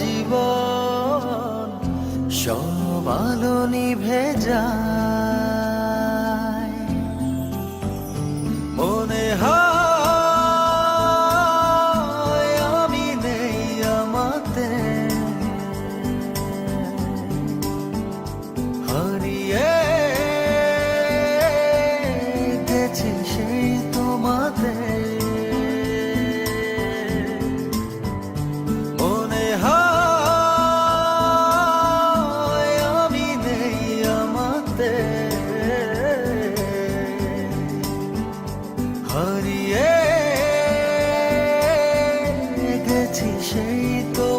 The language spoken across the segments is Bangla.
জীবন সব আলো নিভে যায়।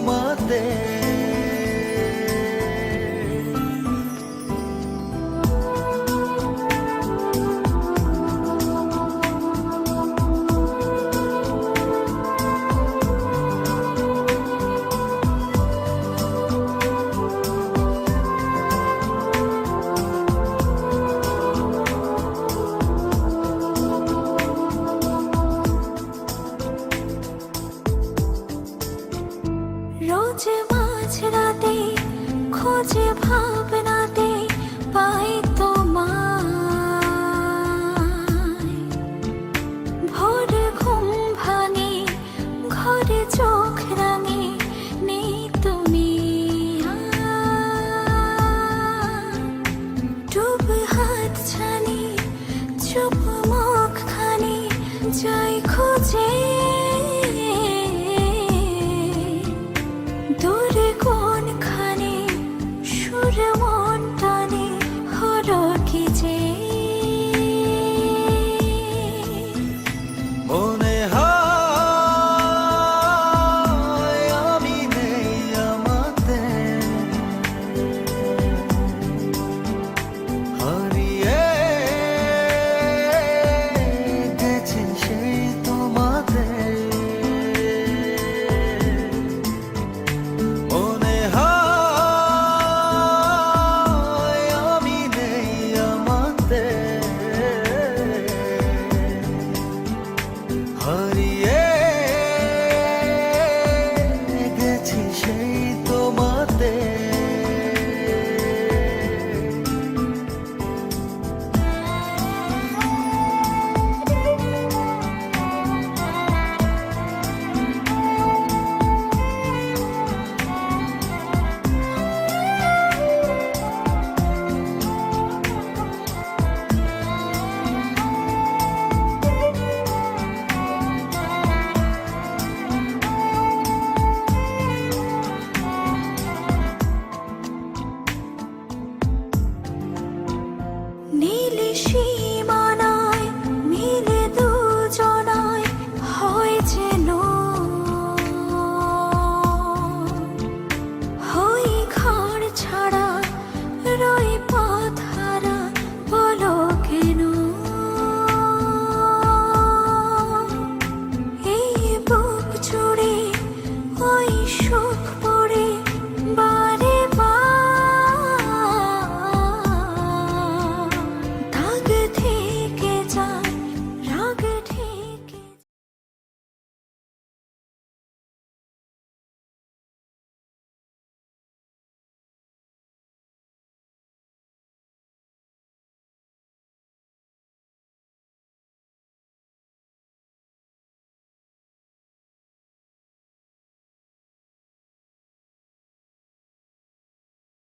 ಮಾತೇ আজ মাঝ রাতে খোঁজে ভাবনাতে পাই ভোর চোখ নেই তুমি হাত ছানি, চুপ মুখ খানি যাই